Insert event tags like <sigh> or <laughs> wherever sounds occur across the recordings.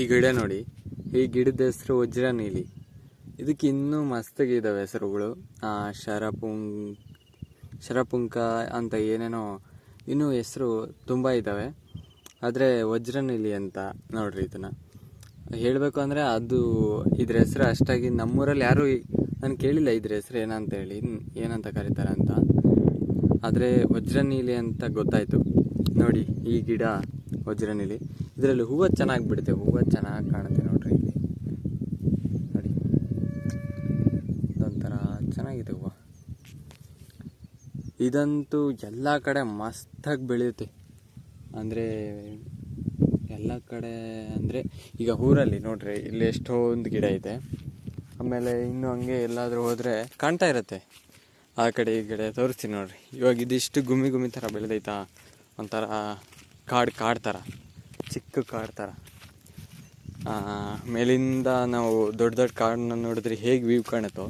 ಈ ಗಿಡ ನೋಡಿ. ಈ ಗಿಡದ ಹೆಸರು ವಜ್ರ ನೀಲಿ. ಇದಕ್ಕೆ ಇನ್ನೂ ಮಸ್ತಾಗಿದ್ದಾವೆ ಹೆಸರುಗಳು. ಶರಪುಂಗ್, ಶರಪುಂಕ ಅಂತ ಏನೇನೋ ಇನ್ನೂ ಹೆಸರು ತುಂಬ ಇದ್ದಾವೆ ಆದರೆ ವಜ್ರ ನೀಲಿ ಅಂತ ನೋಡ್ರಿ ಇದನ್ನು. ಹೇಳಬೇಕು ಅಂದರೆ ಅದು ಇದ್ರ ಹೆಸರು ಅಷ್ಟಾಗಿ ನಮ್ಮೂರಲ್ಲಿ ಯಾರೂ ನಾನು ಕೇಳಿಲ್ಲ ಇದ್ರ ಹೆಸರು ಏನಂತ ಹೇಳಿ. ಏನಂತ ಕರೀತಾರೆ ಅಂತ. ಆದರೆ ವಜ್ರ ನೀಲಿ ಅಂತ ಗೊತ್ತಾಯಿತು. ನೋಡಿ ಈ ಗಿಡ ವಜ್ರ ನೀಲಿ ಇದರಲ್ಲಿ ಹೂವು ಚೆನ್ನಾಗಿ ಬಿಡುತ್ತೆ ಹೂವು ಚೆನ್ನಾಗಿ ಕಾಣುತ್ತೆ ನೋಡ್ರಿ ಇಲ್ಲಿ. ನೋಡಿ. ಇದೊಂಥರ ಚೆನ್ನಾಗಿದೆ ಹೂವು. ಇದಂತೂ ಎಲ್ಲ ಕಡೆ ಮಸ್ತಾಗಿ ಬೆಳೆಯುತ್ತೆ. ಅಂದರೆ ಎಲ್ಲ ಕಡೆ ಅಂದರೆ ಈಗ ಊರಲ್ಲಿ ನೋಡ್ರಿ, ಇಲ್ಲಿ ಎಷ್ಟೊಂದು ಗಿಡ ಇದೆ. ಆಮೇಲೆ ಇನ್ನೂ ಹಂಗೆ ಎಲ್ಲಾದರೂ ಹೋದರೆ ಕಾಣ್ತಾ ಇರುತ್ತೆ. ಆ ಕಡೆ ಈ ಕಡೆ ತೋರಿಸ್ತೀನಿ ನೋಡ್ರಿ. ಇವಾಗ ಇದಿಷ್ಟು ಗುಮ್ಮಿ ಗುಮ್ಮಿ ಥರ ಬೆಳೆದೈತಾ? ಒಂಥರ ಕಾಡು ಕಾಡು ಥರ ಚಿಕ್ಕ ಕಾಡು ಥರ ಮೇಲಿಂದ ನಾವು ದೊಡ್ಡ ದೊಡ್ಡ ಕಾಡನ್ನ ನೋಡಿದ್ರೆ ಹೇಗೆ ವ್ಯೂ ಕಾಣುತ್ತೋ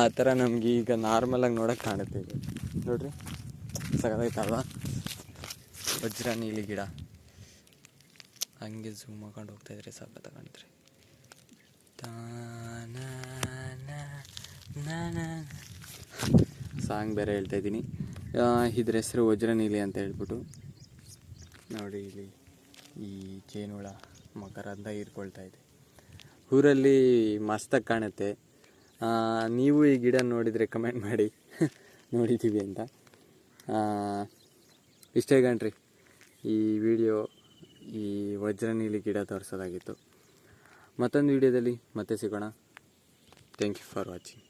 ಆ ಥರ ನಮಗೆ ಈಗ ನಾರ್ಮಲಾಗಿ ನೋಡೋಕೆ ಕಾಣುತ್ತೆ ಇದು ನೋಡ್ರಿ. ಸಗದಾಯ್ತಲ್ವಾ? ವಜ್ರ ನೀಲಿ ಗಿಡ. ಹಂಗೆ ಝೂಮ್ ಹಾಕೊಂಡು ಹೋಗ್ತಾ ಇದ್ರೆ ಸಖತ್ತ ಕಾಣ್ತಾರೆ ಸಾಂಗ್ ಬೇರೆ ಹೇಳ್ತಾ ಇದ್ದೀನಿ. ಇದ್ರ ಹೆಸರು ವಜ್ರ ನೀಲಿ ಅಂತ ಹೇಳ್ಬಿಟ್ಟು. ನೋಡಿ ಇಲ್ಲಿ ಈ ಜೇನುಹುಳ ಮಕರಂದ ಹೀರ್ಕೊಳ್ತಾ ಇದೆ. ಊರಲ್ಲಿ ಮಸ್ತಾಗಿ ಕಾಣುತ್ತೆ. ನೀವು ಈ ಗಿಡ ನೋಡಿದರೆ ಕಮೆಂಟ್ ಮಾಡಿ. <laughs> ನೋಡಿದ್ದೀವಿ ಅಂತ. ಇಷ್ಟೇ ಕಣ್ರಿ ಈ ವಿಡಿಯೋ ಈ ವಜ್ರ ನೀಲಿ ಗಿಡ ತೋರಿಸೋದಾಗಿತ್ತು. ಮತ್ತೊಂದು ವಿಡಿಯೋದಲ್ಲಿ ಮತ್ತೆ ಸಿಗೋಣ. Thank you for watching